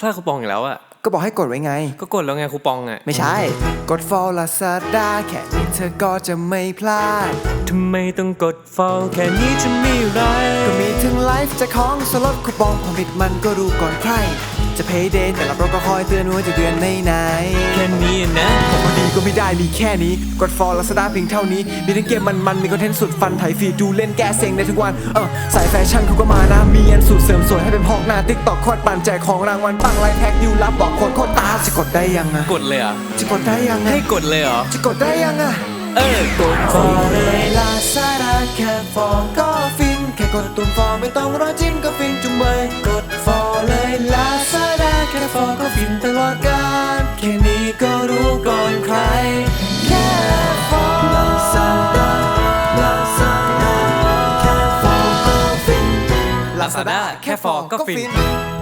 พลาดคูปองอีกแล้วอะก็บอกให้กดไว้ไง ก็กดแล้วไงคูปองอะไม่ใช่ กด Fall Lazada แค่นี้เธอก็จะไม่พลาด ทำไมต้องกด fall แค่นี้จะมีไรก็มีถึงไลฟ์จะของสลดคูปองความผิดมันก็รู้ก่อนใคร จะ payday แต่ละโปรก็คอยเตือนว่าจะเดือนไหนไหน แค่นี้นะของพอดี ก็ไม่ได้มีแค่นี้กด Fall Lazada เพียงเท่านี้ มีทั้งเกมมันๆมีคอนเทนต์สุดฟันไถฟีดดูเล่นแก้เซ็งได้ทุกวัน เออสายแฟชั่นเขาก็มานะ มีอันสูตรเสริมสวยให้เป็นพอกหน้าติ๊กตอกโคตรปั่นแจกของรางวัลปังไลน์แพ็กดิวรับบอกโคตรโคตรตาจะกดได้ยังอะกดเลยเหรอะจะกดได้ยังอะให้กดเลยเหรอจะกดได้ยังอะเออกดฟอเลยลาซาดาแค่ฟอก็ฟินแค่กดตุ่มฟอไม่ต้องรอจิ้มก็ฟินจุ่มเบยกดฟอเลยลาซาดาแค่ฟอก็ฟินตลอดกาลแค่นี้ ก็รู้ก่อนใคร แค่ฟอลาซาดาลาซาดาแค่ฟอก็ฟิน Lazada แค่ for ก็ฟิน